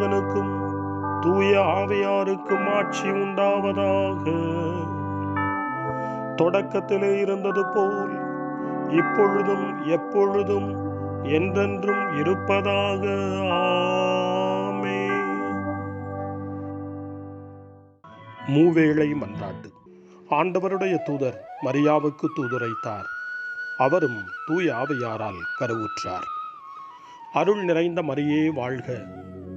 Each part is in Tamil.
மகனுக்கும் தூய ஆவியாருக்கும் ஆட்சி உண்டாவதாக. தொடக்கத்திலே இருந்தது போல் இப்பொழுதும் எப்பொழுதும் என்றென்றும் இருப்பதாக. ஆமே மூவேளை மன்றாட்டு. ஆண்டவருடைய தூதர் மரியாவுக்கு தூதுரைத்தார். அவரும் தூய ஆவியாரால் கருவுற்றார். அருள் நிறைந்த மரியே வாழ்க.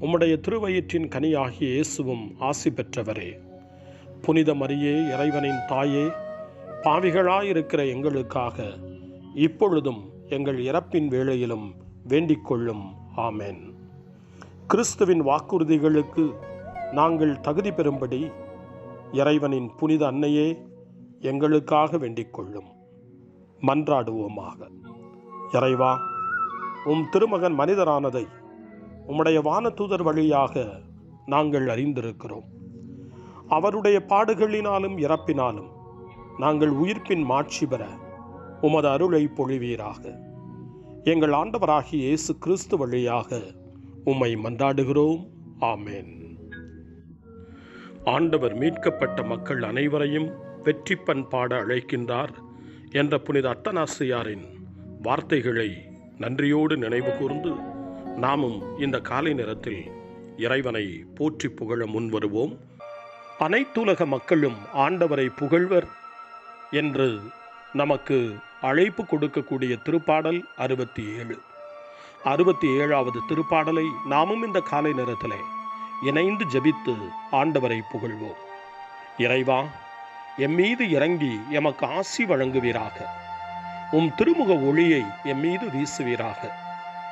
உம்முடைய திருவயிற்றின் கனியாகிய இயேசுவும் ஆசி பெற்றவரே. புனித மரியே இறைவனின் தாயே பாவிகளாயிருக்கிற எங்களுக்காக இப்பொழுதும் எங்கள் இறப்பின் வேளையிலும் வேண்டிக் கொள்ளும். ஆமேன். கிறிஸ்துவின் வாக்குறுதிகளுக்கு நாங்கள் தகுதி பெறும்படி இறைவனின் புனித அன்னையே எங்களுக்காக வேண்டிக் கொள்ளும். மன்றாடுவோமாக. இறைவா உம் திருமகன் மனிதரானதை உம்முடைய வானதூதர் வழியாக நாங்கள் அறிந்திருக்கிறோம். அவருடைய பாடுகளினாலும் இறப்பினாலும் நாங்கள் உயிர்ப்பின் மாட்சி பெற உமது அருளை பொழிவீராக. எங்கள் ஆண்டவராகிய இயேசு கிறிஸ்து வழியாக உம்மை மன்றாடுகிறோம். ஆமேன். ஆண்டவர் மீட்கப்பட்ட மக்கள் அனைவரையும் வெற்றி பண்பாட அழைக்கின்றார் என்ற புனித அத்தனாசியாரின் வார்த்தைகளை நன்றியோடு நினைவு கூர்ந்து நாமும் இந்த காலை நேரத்தில் இறைவனை போற்றி புகழ முன்வருவோம். அனைத்துலக மக்களும் ஆண்டவரை புகழ்வர் என்று நமக்கு அழைப்பு கொடுக்கக்கூடிய திருப்பாடல் அறுபத்தி ஏழு அறுபத்தி ஏழாவது திருப்பாடலை நாமும் இந்த காலை நேரத்திலே இணைந்து ஜபித்து ஆண்டவரை புகழ்வோம். இறைவா எம் மீது இறங்கி எமக்கு ஆசி வழங்குவீராக. உம் திருமுக ஒளியை எம் மீது வீசுவீராக.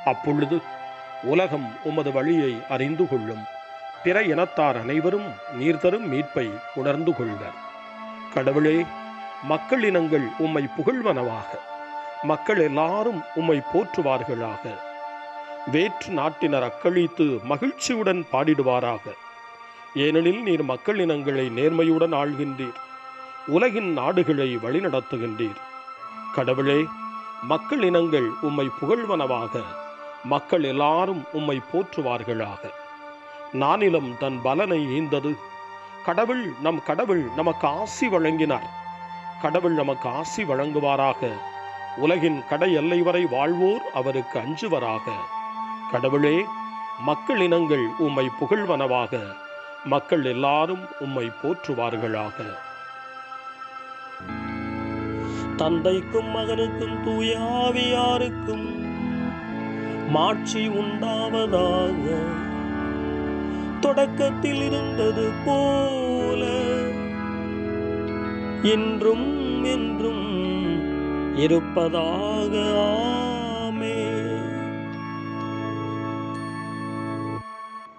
அப்பொழுது உலகம் உமது வழியை அறிந்து கொள்ளும். பிற இனத்தார் அனைவரும் நீர் தரும் மீட்பை உணர்ந்து கொள்வர். கடவுளே மக்கள் இனங்கள் உம்மை புகழ்வனவாக. மக்கள் எல்லாரும் உம்மை போற்றுவார்களாக. வேற்று நாட்டினர் அக்களித்து மகிழ்ச்சியுடன் பாடிடுவாராக. ஏனெனில் நீர் மக்கள் இனங்களை நேர்மையுடன் ஆள்கின்றீர். உலகின் நாடுகளை வழிநடத்துகின்றீர். கடவுளே மக்கள் இனங்கள் உம்மை புகழ்வனவாக. மக்கள் எல்லாரும் உம்மை போற்றுவார்களாக. நானிலம் தன் பலனை ஈந்தது. கடவுள் நம் கடவுள் நமக்கு ஆசி வழங்கினார். கடவுள் நமக்கு ஆசி வழங்குவாராக. உலகின் கடை எல்லை வரை வாழ்வோர் அவருக்கு அஞ்சுவராக. கடவுளே மக்கள் இனங்கள் உம்மை புகழ்வனவாக. மக்கள் எல்லாரும் உம்மை போற்றுவார்களாக. தந்தைக்கும் மகனுக்கும் தூயாவியாருக்கும் ஆவியாருக்கும் மாட்சி உண்டாவதாக. தொடக்கத்தில் இருந்தது போல. என்றும் என்றும் இருப்பதாக. ஆமே.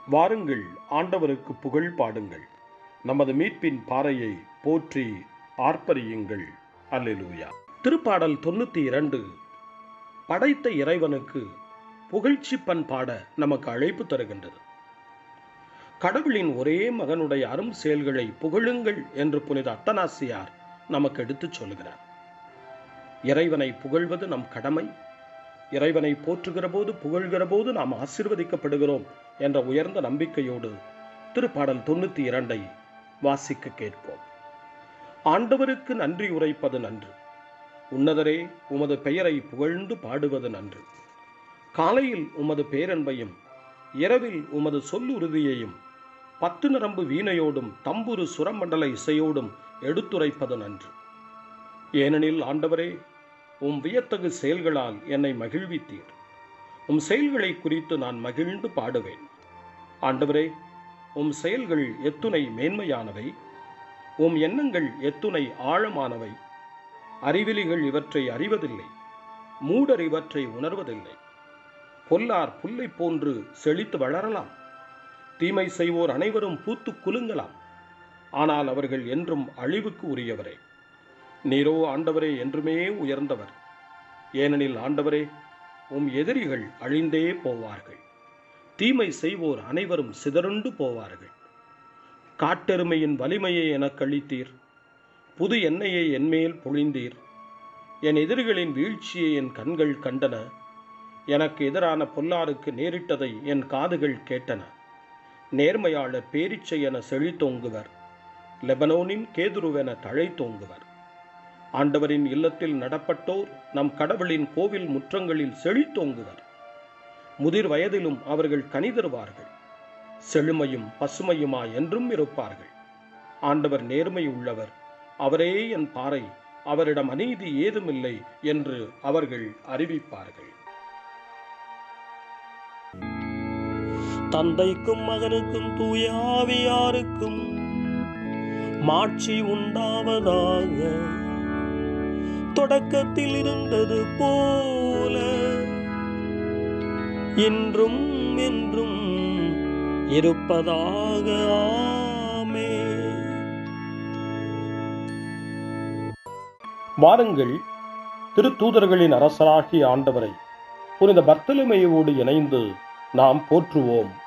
வாருங்கள் ஆண்டவருக்கு புகழ் பாடுங்கள். நமது மீட்பின் பாறையை போற்றி ஆர்ப்பரியுங்கள். அல்லேலூயா. திருப்பாடல் தொண்ணூத்தி இரண்டு படைத்த இறைவனுக்கு புகழ்ச்சி பண்பாட நமக்கு அழைப்பு தருகின்றது. கடவுளின் ஒரே மகனுடைய அரும் செயல்களை புகழுங்கள் என்று புனித அத்தனாசியார் நமக்கு எடுத்துச் சொல்கிறார் இறைவனை புகழ்வது நம் கடமை. இறைவனை போற்றுகிற போது புகழ்கிற போது நாம் ஆசிர்வதிக்கப்படுகிறோம் என்ற உயர்ந்த நம்பிக்கையோடு திருப்பாடல் தொண்ணூத்தி இரண்டை வாசிக்க கேட்போம். ஆண்டவருக்கு நன்றி உரைப்பது நன்று. உன்னதரே உமது பெயரை புகழ்ந்து பாடுவது நன்று. காலையில் உமது பேரன்பையும் இரவில் உமது சொல்லுறுதியையும் பத்து நரம்பு வீணையோடும் தம்புரு சுரமண்டல இசையோடும் எடுத்துரைப்பது நன்று. ஏனெனில் ஆண்டவரே உம் வியத்தகு செயல்களால் என்னை மகிழ்வித்தீர். உம் செயல்களை குறித்து நான் மகிழ்ந்து பாடுவேன். ஆண்டவரே உம் செயல்கள் எத்துணை மேன்மையானவை. உம் எண்ணங்கள் எத்துணை ஆழமானவை. அறிவிலிகள் இவற்றை அறிவதில்லை. மூடர் இவற்றை உணர்வதில்லை. பொல்லார் புல்லை போன்று செழித்து வளரலாம். தீமை செய்வோர் அனைவரும் பூத்து குலுங்கலாம். ஆனால் அவர்கள் என்றும் அழிவுக்கு உரியவரே. நீரோ ஆண்டவரே என்றுமே உயர்ந்தவர். ஏனெனில் ஆண்டவரே உம் எதிரிகள் அழிந்தே போவார்கள். தீமை செய்வோர் அனைவரும் சிதறுண்டு போவார்கள். காட்டெருமையின் வலிமையை எனக்கு அளித்தீர். புது எண்ணெயை என்மேல் பொழிந்தீர். என் எதிரிகளின் வீழ்ச்சியை என் கண்கள் கண்டன. எனக்கு எதிரான பொல்லாருக்கு நேரிட்டதை என் காதுகள் கேட்டன. நேர்மையாளர் பேரிச்சை என செழித்தோங்குவர் லெபனோனின் கேதுருவென தழைத்தோங்குவர் ஆண்டவரின் இல்லத்தில் நடப்பட்டோர் நம் கடவுளின் கோவில் முற்றங்களில் செழித்தோங்குவர் முதிர் வயதிலும் அவர்கள் கணிதருவார்கள் செழுமையும் பசுமையுமா என்றும் இருப்பார்கள். ஆண்டவர் நேர்மை உள்ளவர். அவரே என் பாறை. அவரிடம் அநீதி ஏதுமில்லை என்று அவர்கள் அறிவிப்பார்கள். தந்தைக்கும் மகனுக்கும் தூயாவியாருக்கும் மாட்சி உண்டாவதாக. தொடக்கத்தில் இருந்தது போல இன்றும் என்றும் இருப்பதாக. ஆமே. வாருங்கள் திருத்தூதர்களின் அரசராகிய ஆண்டவரை புனித பர்த்தலுமையோடு இணைந்து நாம் போற்றுவோம்.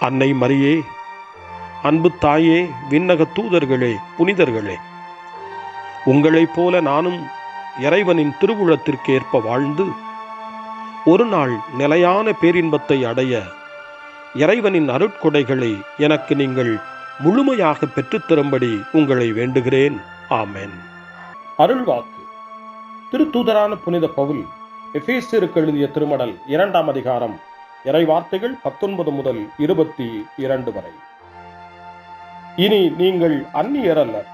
அன்னை மரியே அன்பு தாயே விண்ணக தூதர்களே புனிதர்களே. உங்களைப் போல நானும் இறைவனின் திருவுளத்திற்கேற்ப வாழ்ந்து ஒரு நாள் நிலையான பேரின்பத்தை அடைய இறைவனின் அருட்கொடைகளை எனக்கு நீங்கள் முழுமையாக பெற்றுத்தரும்படி உங்களை வேண்டுகிறேன். ஆமேன். அருள்வாக்கு. திருத்தூதரான புனித பவுல் எஃபேசியருக்கு எழுதிய திருமடல் இரண்டாம் அதிகாரம் இறை வார்த்தைகள் பத்தொன்பது முதல் இருபத்தி இரண்டு வரை. இனி நீங்கள் அந்நியர் அல்லர்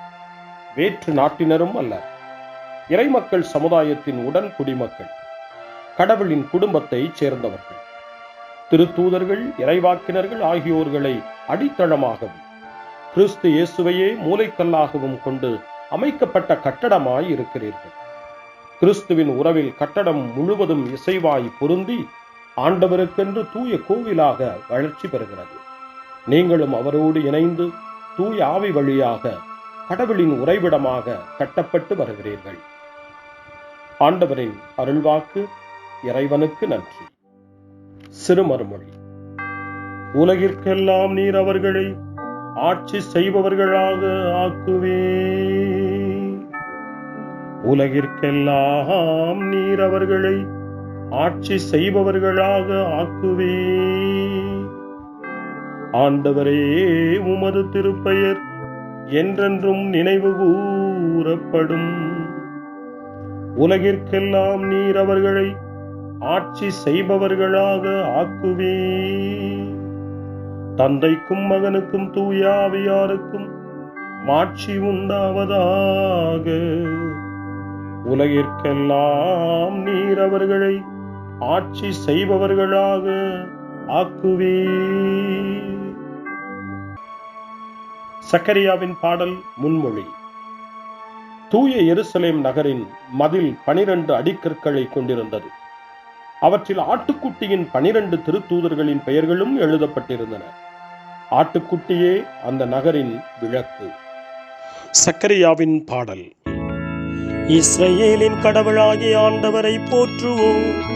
வேற்று நாட்டினரும் அல்லர். இறைமக்கள் சமுதாயத்தின் உடன் குடிமக்கள் கடவுளின் குடும்பத்தை சேர்ந்தவர்கள். திருத்தூதர்கள் இறைவாக்கினர்கள் ஆகியோர்களை அடித்தளமாகவும் கிறிஸ்து இயேசுவையே மூலைக்கல்லாகவும் கொண்டு அமைக்கப்பட்ட கட்டடமாய் இருக்கிறீர்கள். கிறிஸ்துவின் உறவில் கட்டடம் முழுவதும் இசைவாய் பொருந்தி ஆண்டவருக்கென்று தூய கோவிலாக வளர்ச்சி பெறுகிறது. நீங்களும் அவரோடு இணைந்து தூய ஆவி வழியாக கடவுளின் உறைவிடமாக கட்டப்பட்டு வருகிறீர்கள். ஆண்டவரின் அருள்வாக்கு இறைவனுக்கு நன்றி. சிறுமறுமொழி. உலகிற்கெல்லாம் நீர் அவர்களை ஆட்சி செய்பவர்களாக ஆக்குவே உலகிற்கெல்லாம் நீர் அவர்களை ஆட்சி செய்பவர்களாக ஆக்குவே. ஆண்டவரே உமது திருப்பெயர் என்றென்றும் நினைவு கூறப்படும் உலகிற்கெல்லாம் நீர் அவர்களை ஆட்சி செய்பவர்களாக ஆக்குவே. தந்தைக்கும் மகனுக்கும் தூயாவியாருக்கும் மாட்சி உண்டாவதாக. உலகிற்கெல்லாம் நீர் அவர்களை ஆட்சி செய்பவர்களாக ஆக்குவே சக்கரியாவின் பாடல் முன்மொழி. தூய எருசலேம் நகரின் மதில் பனிரெண்டு அடிக்கற்களை கொண்டிருந்தது. அவற்றில் ஆட்டுக்குட்டியின் பனிரெண்டு திருத்தூதர்களின் பெயர்களும் எழுதப்பட்டிருந்தன. ஆட்டுக்குட்டியே அந்த நகரின் விளக்கு. சக்கரியாவின் பாடல். இஸ்ரேலின் கடவுளாகிய ஆண்டவரை போற்றுவோம்.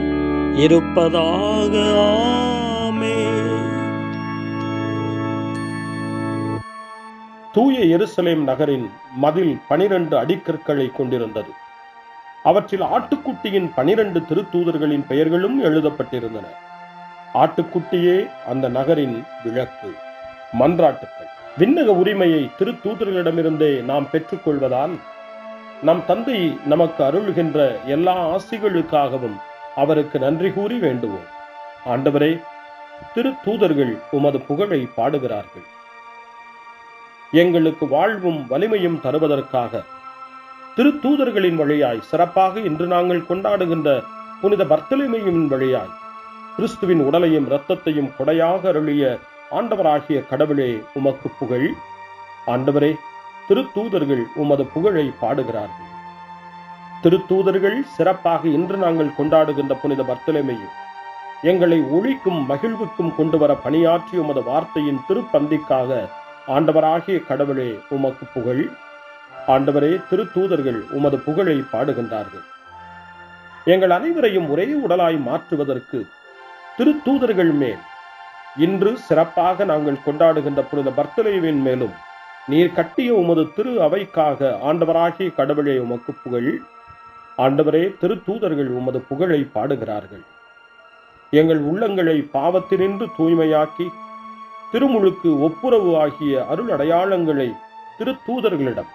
இருப்பதாக ஆமே தூய எருசலேம் நகரின் மதில் பனிரெண்டு அடிக்கற்களை கொண்டிருந்தது. அவற்றில் ஆட்டுக்குட்டியின் பனிரெண்டு திருத்தூதர்களின் பெயர்களும் எழுதப்பட்டிருந்தன. ஆட்டுக்குட்டியே அந்த நகரின் விளக்கு. மன்றாட்டுக்கள். விண்ணக உரிமையை திருத்தூதர்களிடமிருந்தே நாம் பெற்றுக்கொள்வதால் நம் தந்தை நமக்கு அருள்கின்ற எல்லா ஆசிகளுக்காகவும் அவருக்கு நன்றி கூறி வேண்டுவோம். ஆண்டவரே திருத்தூதர்கள் உமது புகழை பாடுகிறார்கள். எங்களுக்கு வாழ்வும் வலிமையும் தருவதற்காக திருத்தூதர்களின் வழியாய் சிறப்பாக இன்று நாங்கள் கொண்டாடுகின்ற புனித பர்த்தலிமையின் வழியாய் கிறிஸ்துவின் உடலையும் இரத்தத்தையும் கொடையாக அருளிய ஆண்டவராகிய கடவுளே உமக்கு புகழ். ஆண்டவரே திருத்தூதர்கள் உமது புகழை பாடுகிறார்கள். திருத்தூதர்கள் சிறப்பாக இன்று நாங்கள் கொண்டாடுகின்ற புனித பர்த்தலிமையும் எங்களை ஒழிக்கும் மகிழ்வுக்கும் கொண்டு வர பணியாற்றிய உமது வார்த்தையின் திருப்பந்திக்காக ஆண்டவராகிய கடவுளே உமக்கு புகழ். ஆண்டவரே திருத்தூதர்கள் உமது புகழை பாடுகின்றார்கள். எங்கள் அனைவரையும் ஒரே உடலாய் மாற்றுவதற்கு திருத்தூதர்கள் மேல் இன்று சிறப்பாக நாங்கள் கொண்டாடுகின்ற புனித பர்த்தலைவின் மேலும் நீர் கட்டிய உமது திரு அவைக்காக ஆண்டவராகிய கடவுளே உமக்கு புகழ். ஆண்டவரே திருத்தூதர்கள் உமது புகழை பாடுகிறார்கள். எங்கள் உள்ளங்களை பாவத்தினின்று தூய்மையாக்கி திருமுழுக்கு ஒப்புரவு ஆகிய அருள் அடையாளங்களை திருத்தூதர்களிடம்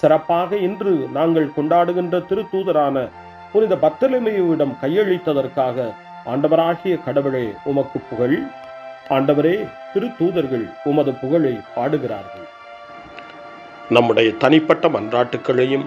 சிறப்பாக இன்று நாங்கள் கொண்டாடுகின்ற திருத்தூதரான புனித பத்தலமையுவிடம் கையளித்ததற்காக ஆண்டவராகிய கடவுளே உமக்கு புகழ். ஆண்டவரே திருத்தூதர்கள் உமது புகழை பாடுகிறார்கள். நம்முடைய தனிப்பட்ட மன்றாட்டுக்களையும்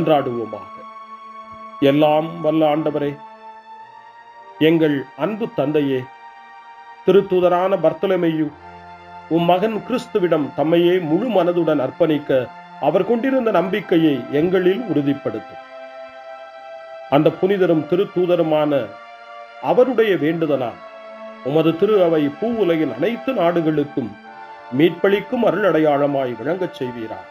மன்றாடுவோமாக எல்லாம் வல்ல ஆண்டவரே எங்கள் அன்பு தந்தையே திருத்துதரான பர்த்தலமையு உம் மகன் கிறிஸ்துவிடம் தம்மையே முழு மனதுடன் அர்ப்பணிக்க அவர் கொண்டிருந்த நம்பிக்கையை எங்களில் உறுதிப்படுத்தும் அந்த புனிதரும் திருத்தூதருமான அவருடைய வேண்டுதலால் உமது திரு அவை பூ உலகின் அனைத்து நாடுகளுக்கும் மீட்பளிக்கும் அருளடையாளமாய் விளங்கச் செய்வீராக.